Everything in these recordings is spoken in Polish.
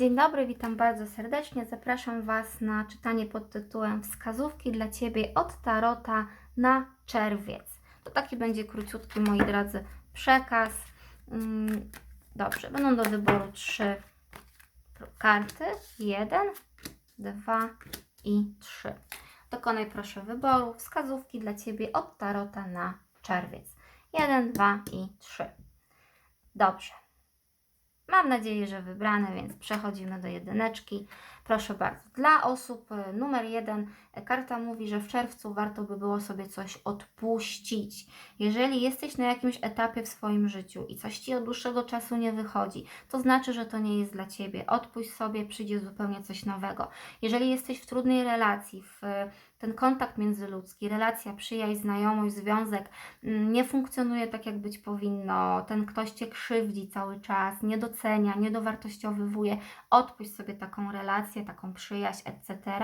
Dzień dobry, witam bardzo serdecznie. Zapraszam Was na czytanie pod tytułem Wskazówki dla Ciebie od Tarota na czerwiec. To taki będzie króciutki, moi drodzy, przekaz. Mm, Dobrze, będą do wyboru trzy karty. Jeden, dwa i trzy. Dokonaj proszę wyboru. Wskazówki dla Ciebie od Tarota na czerwiec. Jeden, dwa i trzy. Dobrze. Mam nadzieję, że wybrane, więc przechodzimy do jedyneczki. Proszę bardzo. Dla osób y, numer jeden y, karta mówi, że w czerwcu warto by było sobie coś odpuścić. Jeżeli jesteś na jakimś etapie w swoim życiu i coś Ci od dłuższego czasu nie wychodzi, to znaczy, że to nie jest dla Ciebie. Odpuść sobie, przyjdzie zupełnie coś nowego. Jeżeli jesteś w trudnej relacji, w ten kontakt międzyludzki, relacja, przyjaźń, znajomość, związek mm, nie funkcjonuje tak, jak być powinno, ten ktoś Cię krzywdzi cały czas, nie docenia, nie dowartościowywuje, odpuść sobie taką relację, taką przyjaźń, etc.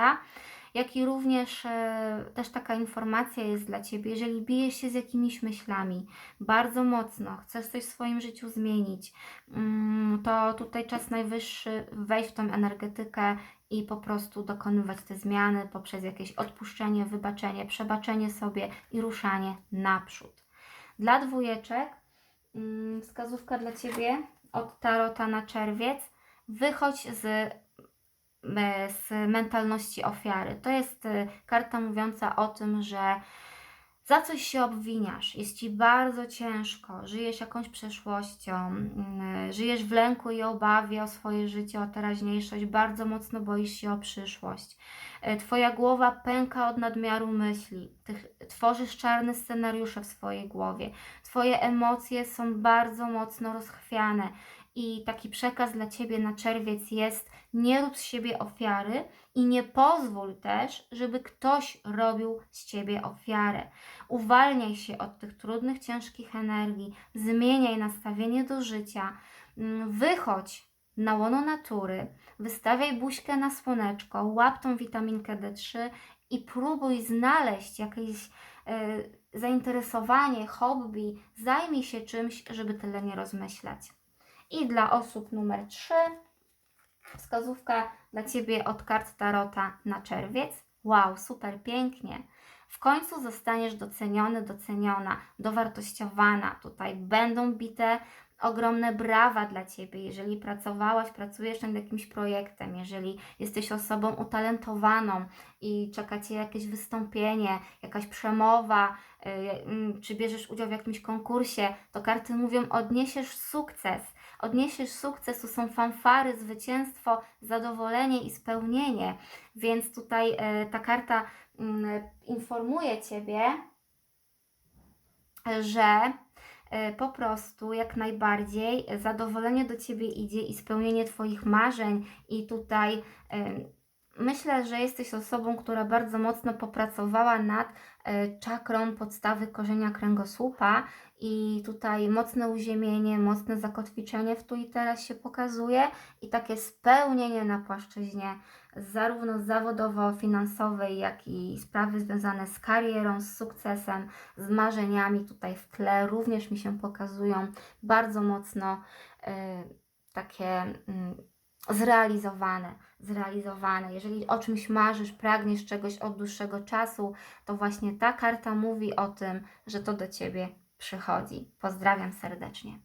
Jak i również e, też taka informacja jest dla Ciebie, jeżeli bijesz się z jakimiś myślami bardzo mocno, chcesz coś w swoim życiu zmienić, mm, to tutaj czas najwyższy wejść w tą energetykę i po prostu dokonywać te zmiany poprzez jakieś odpuszczenie, wybaczenie, przebaczenie sobie i ruszanie naprzód. Dla dwójeczek mm, wskazówka dla Ciebie od Tarota na czerwiec. Wychodź z, z mentalności ofiary. To jest e, karta mówiąca o tym, że za coś się obwiniasz, jest ci bardzo ciężko, żyjesz jakąś przeszłością, mm, żyjesz w lęku i obawie o swoje życie, o teraźniejszość, bardzo mocno boisz się o przyszłość. E, Twoja głowa pęka od nadmiaru myśli, Ty tworzysz czarne scenariusze w swojej głowie, Twoje emocje są bardzo mocno rozchwiane. I taki przekaz dla Ciebie na czerwiec jest: nie rób z siebie ofiary i nie pozwól też, żeby ktoś robił z Ciebie ofiarę. Uwalniaj się od tych trudnych, ciężkich energii, zmieniaj nastawienie do życia, mm, wychodź na łono natury, wystawiaj buźkę na słoneczko, łap tą witaminkę D3 i próbuj znaleźć jakieś e, zainteresowanie, hobby, zajmij się czymś, żeby tyle nie rozmyślać. I dla osób numer 3 wskazówka dla Ciebie od kart Tarota na czerwiec. Wow, super pięknie. W końcu zostaniesz doceniony, doceniona, dowartościowana. Tutaj będą bite ogromne brawa dla Ciebie, jeżeli pracowałaś, pracujesz nad jakimś projektem, jeżeli jesteś osobą utalentowaną i czeka Cię jakieś wystąpienie, jakaś przemowa, y, mm, czy bierzesz udział w jakimś konkursie, to karty mówią, odniesiesz sukces. Odniesiesz sukces, tu są fanfary, zwycięstwo, zadowolenie i spełnienie. Więc tutaj y, ta karta mm, informuje Ciebie, że e, po prostu jak najbardziej zadowolenie do Ciebie idzie i spełnienie Twoich marzeń i tutaj e, myślę, że jesteś osobą, która bardzo mocno popracowała nad e, czakrą podstawy korzenia kręgosłupa i tutaj mocne uziemienie, mocne zakotwiczenie w tu i teraz się pokazuje i takie spełnienie na płaszczyźnie zarówno zawodowo-finansowej, jak i sprawy związane z karierą, z sukcesem, z marzeniami tutaj w tle również mi się pokazują bardzo mocno y, takie y, zrealizowane, zrealizowane. Jeżeli o czymś marzysz, pragniesz czegoś od dłuższego czasu, to właśnie ta karta mówi o tym, że to do Ciebie przychodzi. Pozdrawiam serdecznie.